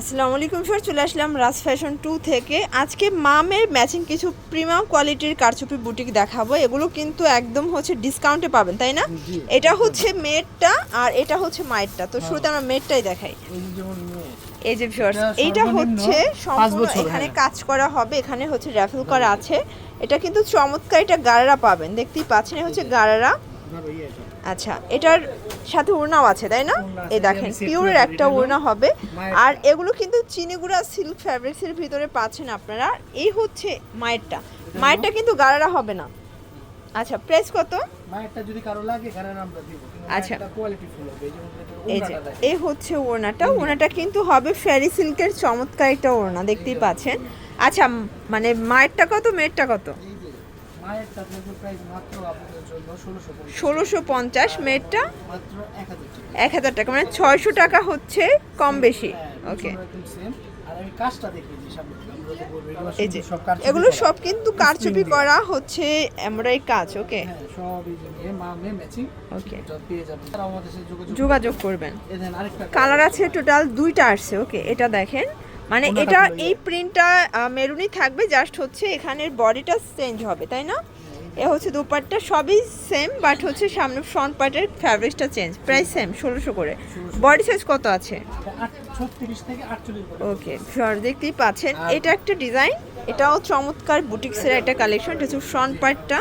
আসসালামু আলাইকুম স্যার চলে আসলাম রাজ ফ্যাশন টু থেকে। আজকে মামের ম্যাচিং কিছু প্রিমিয়াম কোয়ালিটির কারচুপি বুটিক দেখাবো। এগুলো কিন্তু একদম হচ্ছে ডিসকাউন্টে পাবেন তাই না? এটা হচ্ছে মেয়েরটা আর এটা হচ্ছে মায়েরটা তো শুরুতে আমরা মেয়েরটাই দেখাই। এই যে ভিউয়ার্স এইটা হচ্ছে সম্পূর্ণ এখানে হ্যাঁ। কাজ করা হবে এখানে হচ্ছে র্যাফেল করা আছে। এটা কিন্তু চমৎকার এটা গারারা পাবেন দেখতেই পাচ্ছেন হচ্ছে গারারা। আচ্ছা এটার সাথে ওড়নাও আছে তাই না? এই দেখেন পিওরের একটা। ওড়না হবে। আর এগুলো কিন্তু চিনিগুড়া সিল্ক ফ্যাব্রিক্সের ভিতরে পাচ্ছেন আপনারা। এই হচ্ছে মায়েরটা। মায়েরটা কিন্তু গাড়ারা হবে না। আচ্ছা প্রাইস কত? মায়েরটা যদি কারও লাগে কারণ আমরা দিব। আচ্ছা। কোয়ালিটি ফুল হবে এই যে এই হচ্ছে ওড়নাটা ওড়নাটা কিন্তু হবে ফেরি সিল্কের চমৎকার একটা ওড়না দেখতেই পাচ্ছেন। আচ্ছা মানে মায়েরটা কত মেয়েরটা কত? ষোলোশো পঞ্চাশ। মেয়েরটা? মাত্র 1000 টাকা। এক হাজার টাকা মানে ছয়শো টাকা হচ্ছে কম বেশি। হ্যাঁ, ওকে এগুলো এই যে সব এগুলো সব কিন্তু কারচুপি করা হচ্ছে এমব্রয়ডারি কাজ ওকে হ্যাঁ ওকে যোগাযোগ করবেন। কালার আছে টোটাল দুইটা আসছে ওকে এটা দেখেন। মানে এটা এই প্রিন্টটা মেরুনই থাকবে জাস্ট হচ্ছে এখানের বডিটা চেঞ্জ হবে তাই না? এ হচ্ছে দুপাটটা সবই সেম বাট হচ্ছে সামনে ফ্রন্ট পার্টের ফ্যাব্রিক্সটা চেঞ্জ প্রাইস সেম ষোলোশো করে। বডি সাইজ কত আছে? 36 থেকে 48 ওকে ফিওর দেখতেই পাচ্ছেন। এটা একটা ডিজাইন এটাও চমৎকার বুটিক্সের একটা কালেকশন এটা হচ্ছে ফ্রন্ট পার্টটা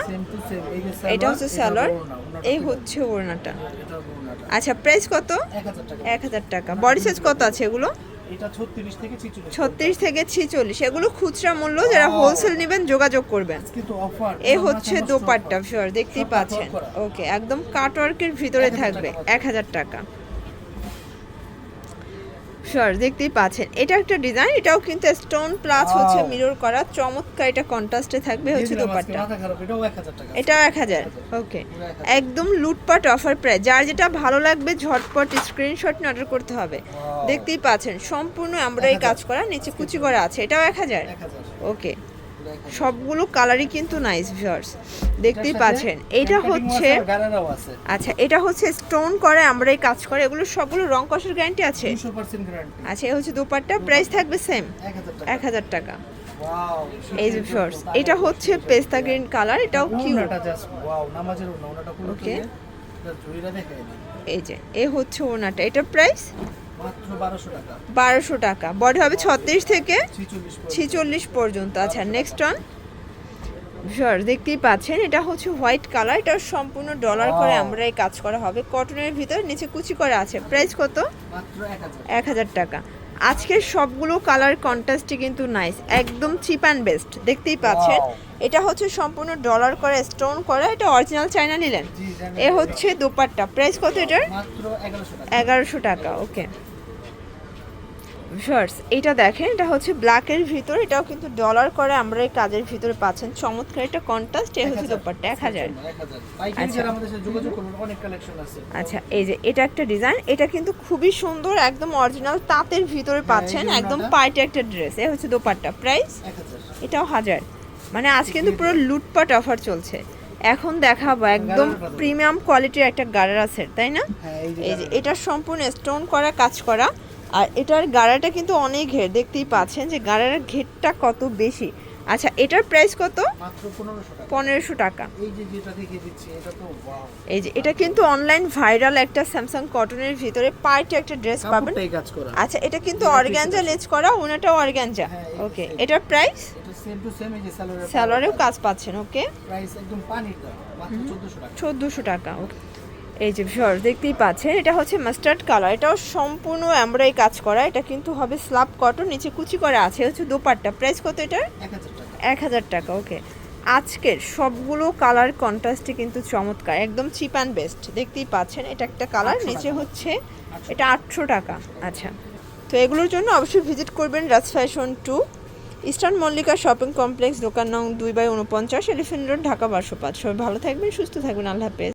এটা হচ্ছে ওড়নাটা এই হচ্ছে ওড়নাটা। আচ্ছা প্রাইস কত? 1000 টাকা। এক হাজার টাকা। বডি সাইজ কত আছে এগুলো? এটা 36 থেকে 46 ছত্রিশ থেকে ছিচল্লিশ। এগুলো খুচরা মূল্য যারা হোলসেল নেবেন যোগাযোগ করবেন। কিন্তু অফার এ হচ্ছে দোপাট্টা ফিওর দেখতেই পাচ্ছেন। ওকে একদম কাটওয়ার্কের ভিতরে থাকবে টাকা। এক হাজার টাকা। শিওর দেখতেই পাচ্ছেন। এটা একটা ডিজাইন এটাও কিন্তু স্টোন প্লাস হচ্ছে মিরর করা। চমৎকার এটা কন্ট্রাস্টে থাকবে হচ্ছে দোপাট্টা। এটাও 1000 টাকা। এক হাজার। ওকে একদম লুটপাট অফার প্রায় যার যেটা ভালো লাগবে ঝটপট স্ক্রিনশট নিয়ে অর্ডার করতে হবে। দেখতেই পাচ্ছেন সম্পূর্ণ আমরা এই কাজ করা নিচে কুচি করা আছে। এটাও এক হাজার? 1000 ওকে পুরো 1000 সবগুলো কালারই কিন্তু নাইস ভিউয়ার্স দেখতেই পাচ্ছেন। এটা হচ্ছে আচ্ছা এটা হচ্ছে স্টোন করে আমরা এই কাজ করে এগুলো সবগুলো রং কষের গ্যারান্টি আছে? 200% গ্যারান্টি আচ্ছা এই হচ্ছে দুপাট্টা প্রাইস থাকবে সেম 1000 টাকা। এক হাজার টাকা। ওয়াও এই যে ভিউয়ার্স এটা হচ্ছে পেস্তা গ্রিন কালার এটাও কিউট জুড়িটা এই যে এ হচ্ছে ওনাটা। এটা প্রাইস মাত্র 1200 টাকা বারোশো টাকা। বডি হবে ছত্রিশ থেকে ছিচল্লিশ পর্যন্ত। আচ্ছা নেক্সট অন ভিউয়ার দেখতেই পাচ্ছেন এটা হচ্ছে হোয়াইট কালার এটা সম্পূর্ণ ডলার করে আমরা এই কাজ করা হবে। কটনের ভিতরে নিচে কুচি করা আছে। প্রাইস কত? এক হাজার। টাকা। আজকের সবগুলো কালার কন্ট্রাস্টই কিন্তু নাইস একদম চিপ অ্যান্ড বেস্ট দেখতেই পাচ্ছেন। এটা হচ্ছে সম্পূর্ণ ডলার করে স্টোন করা এটা অরিজিনাল চাইনা নিলেন। এ হচ্ছে দোপাট্টা। প্রাইস কত এটার? মাত্র 1100 টাকা। এগারোশো টাকা ওকে শর্টস এটা দেখেন এটা হচ্ছে ব্ল্যাকের ভিতর এটাও কিন্তু ডলার করে আমরা এই কাজের ভিতরে পাচ্ছেন। চমৎকার একটা কন্ট্রাস্ট এ হচ্ছে দোপাট্টা এক হাজার। 1000 পাইকারি আচ্ছা। আমাদের সাথে যোগাযোগ করবেন অনেক কালেকশন আছে। আচ্ছা এই যে এটা একটা ডিজাইন এটা কিন্তু খুবই সুন্দর একদম অরিজিনাল তাঁতের ভিতরে পাচ্ছেন হ্যাঁ, যে একদম। পার্টি একটা ড্রেস এ হচ্ছে দোপাট্টা। প্রাইস 1000 এটাও হাজার। মানে আজ কিন্তু পুরো লুটপাট অফার চলছে। এখন দেখাবো একদম প্রিমিয়াম কোয়ালিটির একটা গারারা সেট তাই না? হ্যাঁ এই যে এটা সম্পূর্ণ স্টোন করা কাজ করা। আর এটার গাড়াটা কিন্তু অনেক ঘের দেখতেই পাচ্ছেন যে গাড়ার ঘেরটা কত বেশি। আচ্ছা এটার প্রাইস কত? মাত্র 1500 টাকা। পনেরোশো টাকা। এই যে এটা কিন্তু অনলাইন ভাইরাল একটা স্যামসাং কটনের ভিতরে পার্টি একটা ড্রেস পাবেন। আচ্ছা এটা কিন্তু অর্গ্যানজা লেজ করা ওনাটাও অর্গ্যানজা ওকে এটার প্রাইস স্যালোয়ারেও কাজ পাচ্ছেন ওকে প্রাইস একদম পানিটা মাত্র 1400 টাকা। চোদ্দোশো টাকা ওকে এই যে ভিউয়ার্স দেখতেই পাচ্ছেন এটা হচ্ছে মাস্টার্ড কালার এটাও সম্পূর্ণ এমব্রয়ডারি কাজ করা এটা কিন্তু হবে স্লাব কটন নিচে কুচি করা আছে হচ্ছে দোপাট্টা প্রাইস কত এটার? এক হাজার টাকা। ওকে আজকের সবগুলো কালার কন্ট্রাস্টে কিন্তু চমৎকার একদম চিপ অ্যান্ড বেস্ট দেখতেই পাচ্ছেন এটা একটা কালার নিচে হচ্ছে এটা আটশো টাকা আচ্ছা। তো এগুলোর জন্য অবশ্যই ভিজিট করবেন Raj fashion to eastern Mallika shopping complex দোকান নং দুই বাই উনপঞ্চাশ এলিফেন্ট রোড ঢাকা বারোশো পাঁচ। সবাই ভালো থাকবেন সুস্থ থাকবেন আল্লাহ হাফেজ।